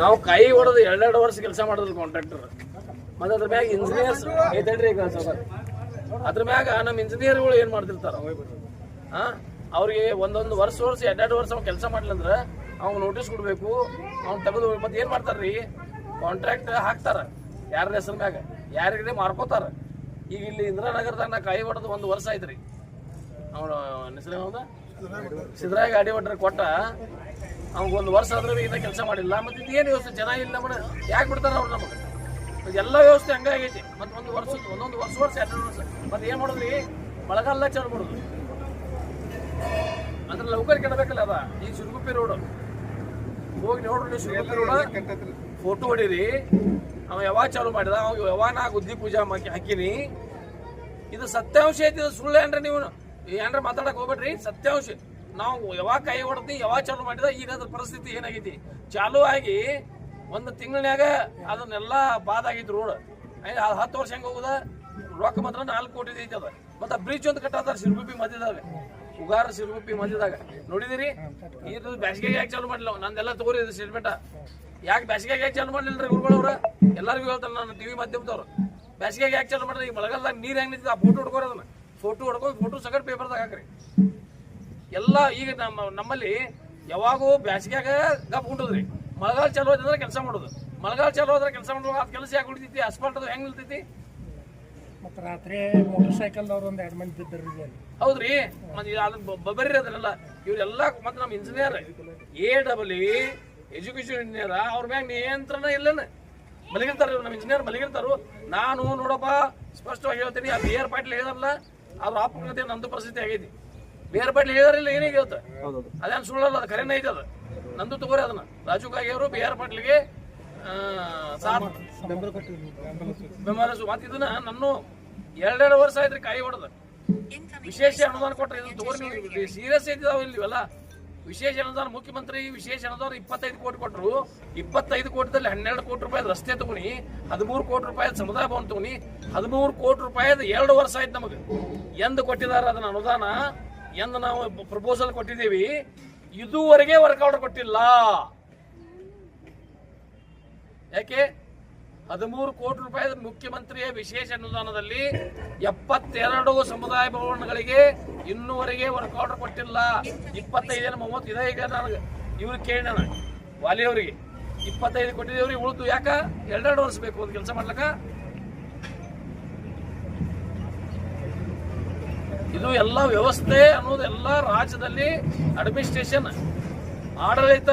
ನಾವು ಕೈ ಹೊಡೆದು ಎರಡೆರಡು ವರ್ಷ ಕೆಲಸ ಮಾಡಿದ್ರು ಕಾಂಟ್ರಾಕ್ಟರ್ ಮತ್ತೆ ಅದ್ರ ಮ್ಯಾಗ ಇಂಜಿನಿಯರ್ಸ್ ಐತೇನ್ರಿ ಈಗ ಸರ್? ಅದ್ರ ಮ್ಯಾಗ ನಮ್ಮ ಇಂಜಿನಿಯರ್ಗಳು ಏನ್ ಮಾಡ್ತಿರ್ತಾರ? ಅವ್ರಿಗೆ ಒಂದೊಂದು ವರ್ಷ ವರ್ಷ, ಎರಡೆರಡು ವರ್ಷ ಅವ್ನು ಕೆಲಸ ಮಾಡ್ಲಂದ್ರ ಅವ್ನು ನೋಟಿಸ್ ಕೊಡ್ಬೇಕು, ಅವ್ನು ತೆಗೆದು ಮತ್ತೆ ಏನ್ ಮಾಡ್ತಾರ್ರಿ? ಕಾಂಟ್ರಾಕ್ಟ್ ಹಾಕ್ತಾರ. ಯಾರ ಹೆಸರು ಮ್ಯಾಗ? ಯಾರಿಗೆ ಮಾರ್ಕೋತಾರ? ಈಗ ಇಲ್ಲಿ ಇಂದಿರಾನಗರದಾಗ ನಾ ಕೈ ಹೊಡೆದು ಒಂದು ವರ್ಷ ಅವನು ಹೆಸರು ಹೌದಾ ಸಿದ್ದರಾಯ ಗಾಡಿ ಹೊಡ್ರಿ ಕೊಟ್ಟ. ಒಂದು ವರ್ಷ ಆದ್ರೆ ಇನ್ನೂ ಕೆಲಸ ಮಾಡಿಲ್ಲ. ಮತ್ತೆ ಇದೇನು ವ್ಯವಸ್ಥೆ? ಜನ ಇಲ್ಲ ನಮ್ಮನ್ನ ಯಾಕೆ ಬಿಡ್ತಾರೆ ಅವ್ರು ನಮಗೆ? ಎಲ್ಲ ವ್ಯವಸ್ಥೆ ಹಂಗಾಗೈತಿ ಮತ್ತೆ ಒಂದು ವರ್ಷ, ಒಂದೊಂದು ವರ್ಷ ವರ್ಷ, ಎರಡು ವರ್ಷ. ಮತ್ತೆ ಏನು ಮಾಡೋದ್ರಿ? ಮಳೆಗಾಲ ಚಾಲು ಮಾಡೋದು. ಅಂದ್ರೆ ಲೌಕರ್ ಕೆಡಬೇಕಲ್ಲ ಅದ? ಈ ಶಿರ್ಗುಪ್ಪಿ ರೋಡ್ ಹೋಗಿ ನೋಡ್ರಿ ಶಿರ್ಗುಪ್ಪಿ ರೋಡ್ ಫೋಟೋ ಹೊಡೀರಿ. ಅವ ಯಾವಾಗ ಚಾಲು ಮಾಡಿದ? ಅವ್ ಯಾವಾಗ ನಾ ಗುದ್ದಿ ಪೂಜಾ ಹಾಕಿನಿ? ಇದು ಸತ್ಯಾಂಶ ಐತಿ ಸುಳ್ಳು ಏನ್ರ ನೀವು? ಏನ್ರ ಮಾತಾಡಕ್ ಹೋಗ್ಬೇಡ್ರಿ? ಸತ್ಯಾಂಶ. ನಾವು ಯಾವಾಗ ಕೈ ಹೊಡೆದಿ, ಯಾವಾಗ ಚಾಲು ಮಾಡಿದ ಈಗ ಅದ್ರ ಪರಿಸ್ಥಿತಿ ಏನಾಗೈತಿ ಚಾಲು ಆಗಿ ಒಂದು ತಿಂಗಳನ್ಯಾಗ ಅದನ್ನೆಲ್ಲ ಬಾದ್ ಆಗೈತಿ ರೋಡ್ ಹತ್ತು ವರ್ಷ ಹೆಂಗ ಹೋಗುದ? ರೊಕ್ಕ ಮಾತ್ರ ನಾಲ್ಕು ಕೋಟಿ ಐತಿ ಅದ. ಮತ್ತೆ ಬ್ರಿಡ್ಜ್ ಒಂದು ಕಟ್ಟಾತಾರ ಸಿರುಗುಪ್ಪಿ ಮಧ್ಯದಾಗ. ಉಗಾರ ಸಿರುಗುಪ್ಪಿ ಮಧ್ಯದಾಗ. ನೋಡಿದಿರಿ? ಇದು ಬ್ಯಾಸಿಗೆ ಯಾಕೆ ಚಾಲು ಮಾಡಿಲ್ಲ ನಂದೆಲ್ಲ ತಗೋರಿ ಇದು ಸ್ಟೇಟ್ಮೆಂಟ್ ಯಾಕೆ ಬ್ಯಾಸಿಗೆಗೆ ಯಾಕೆ ಚಾಲು ಮಾಡ್ಲಿಲ್ರಿ ಗುರುಗಳವ್ರ ಎಲ್ಲರಿಗೂ ಹೇಳ್ತಾರೆ ನಾನು ಟಿವಿ ಮಾಧ್ಯಮದವ್ರು. ಬ್ಯಾಸಿಗೆಗೆ ಯಾಕೆ ಚಾಲು ಮಾಡಿದ್ರೆ ಈಗ ಮಳೆಗಾಲದಾಗ ನೀರು ಹೆಂಗ್ ನಿಂತಿದೆ? ಆ ಫೋಟೋ ಹೊಡ್ಕೋರಿ ಅದನ್ನ. ಫೋಟೋ ಹೊಡ್ಕೊಂಡು ಫೋಟೋ ಸಗಟ್ ಪೇಪರ್ದಾಗ ಹಾಕ್ರಿ. ಎಲ್ಲ ಈಗ ನಮ್ಮ ನಮ್ಮಲ್ಲಿ ಯಾವಾಗೂ ಬ್ಯಾಸಿಗ್ಯಾಗ ಗಪ್ ಉಂಟದ್ರಿ ಮಳೆಗಾಲ ಚಾಲು ಆಯ್ತಂದ್ರೆ ಕೆಲಸ ಮಾಡೋದು. ಮಳೆಗಾಲ ಚಾಲು ಆದ್ರೆ ಕೆಲಸ ಮಾಡೋದು ಅದು ಕೆಲಸ ಯಾಕೆ ಉಳಿತೈತಿ? ಅಸ್ಫಾಲ್ಟ್ ಅದು ಹೆಂಗ್ ನಿಲ್ತೈತಿ? ಮತ್ತು ರಾತ್ರಿ ಮೋಟರ್ ಸೈಕಲ್ದವ್ರು ಒಂದು ಎರಡು ಮಂದಿ ಬಿದ್ದರು ಹೌದ್ರಿ? ಮತ್ತೆ ಅದನ್ನ ಬರ್ರಿ ಅದನ್ನೆಲ್ಲ ಇವರೆಲ್ಲ ಮತ್ತೆ ನಮ್ಮ engineer A double education engineer ಅವ್ರ ಮ್ಯಾಗ ನಿಯಂತ್ರಣ ಇಲ್ಲನ? ಮಲಗಿರ್ತಾರ ನಮ್ಮ ಇಂಜಿನಿಯರ್ ಮಲಗಿರ್ತಾರು. ನಾನು ನೋಡಪ್ಪ ಸ್ಪಷ್ಟವಾಗಿ ಹೇಳ್ತೀನಿ ಅದು ಏರ್ ಪಾಟ್ಲಿ ಹೇಳಲ್ಲ ಹೇಳಿದಾರಲ್ಲ ಅವ್ರ ಅಪಕತೆ ನಂದು ಪರಿಸ್ಥಿತಿ ಆಗೈತಿ. ಬಿ ಬಡ್ಲಿ ಪಾಟೀಲ್ ಹೇಳಿದಾರಿಲ್ಲ ಏನೇ ಅದೇನು ಸುಳ್ಳಲ್ಲ ಅದು ಖರೇನ ಐತೆ ಅದು. ನಂದು ತಗೋರಿ ಅದನ್ನ. ರಾಜು ಕಾಗೆ ಅವರು ಬಿ ಆರ್ ಪಾಟೀಲ್ಗೆ ಆ, ಸಾಥ್ ಬೆಂಬಲ ಮತ್ತೆ ಇದನ್ನ ನಾನು ಎರಡೆರಡು ವರ್ಷ ಆಯ್ತು ಕಾಯಿ ಹೊಡೆದ. ವಿಶೇಷ ಅನುದಾನ ಕೊಟ್ಟರೆ ಇದು ತಗೋರಿ ಸೀರಿಯಸ್ ಐತಿದಾವ ಇಲ್ಲಿ ಇವೆಲ್ಲ ವಿಶೇಷ ಅನುದಾನ ಮುಖ್ಯಮಂತ್ರಿ ವಿಶೇಷ ಅನುದಾನ ಇಪ್ಪತ್ತೈದು ಕೋಟಿ ಕೊಟ್ಟರು ಇಪ್ಪತ್ತೈದು ಕೋಟಿದಲ್ಲಿ ಹನ್ನೆರಡು ಕೋಟಿ ರೂಪಾಯಿ ರಸ್ತೆ ತಗೊನಿ ಹದಿಮೂರು ಕೋಟಿ ರೂಪಾಯಿ ಸಮುದಾಯ ಭವನ ತಗೊನಿ ಹದಿಮೂರು ಕೋಟಿ ರೂಪಾಯಿ ಎರಡು ವರ್ಷ ಆಯ್ತು ನಮಗೆ. ಎಂದು ಕೊಟ್ಟಿದ್ದಾರೆ ಅದನ್ನ ಅನುದಾನ? ಎಂದು ನಾವು ಪ್ರಪೋಸಲ್ ಕೊಟ್ಟಿದ್ದೀವಿ, ಇದುವರೆಗೆ ವರ್ಕೌಟ್ ಕೊಟ್ಟಿಲ್ಲ. ಯಾಕೆ? ಹದಿಮೂರು ಕೋಟಿ ರೂಪಾಯಿ ಮುಖ್ಯಮಂತ್ರಿಯ ವಿಶೇಷ ಅನುದಾನದಲ್ಲಿ ಎಪ್ಪತ್ತೆರಡು ಸಮುದಾಯ ಭವನಗಳಿಗೆ ಇನ್ನೂವರೆಗೆ ವರ್ಕ್ ಆರ್ಡರ್ ಕೊಟ್ಟಿಲ್ಲ. ಇಪ್ಪತ್ತೈದು ಮೂವತ್ತು ಇದೆ ಈಗ ನನಗೆ ಇವ್ರಿಗೆ ಕೇಳಿ ನಾನು, ವಾಲಿಯವರಿಗೆ. ಇಪ್ಪತ್ತೈದು ಕೊಟ್ಟಿದ್ದೇವ್ರಿ ಉಳಿದು ಯಾಕೆ? ಎರಡೆರಡು ವರ್ಷ ಬೇಕು ಒಂದು ಕೆಲಸ ಮಾಡ್ಲಕ್ಕ? ಇದು ಎಲ್ಲ ವ್ಯವಸ್ಥೆ ಅನ್ನೋದು ಎಲ್ಲ ರಾಜ್ಯದಲ್ಲಿ ಅಡ್ಮಿನಿಸ್ಟ್ರೇಷನ್ ಆಡಳಿತ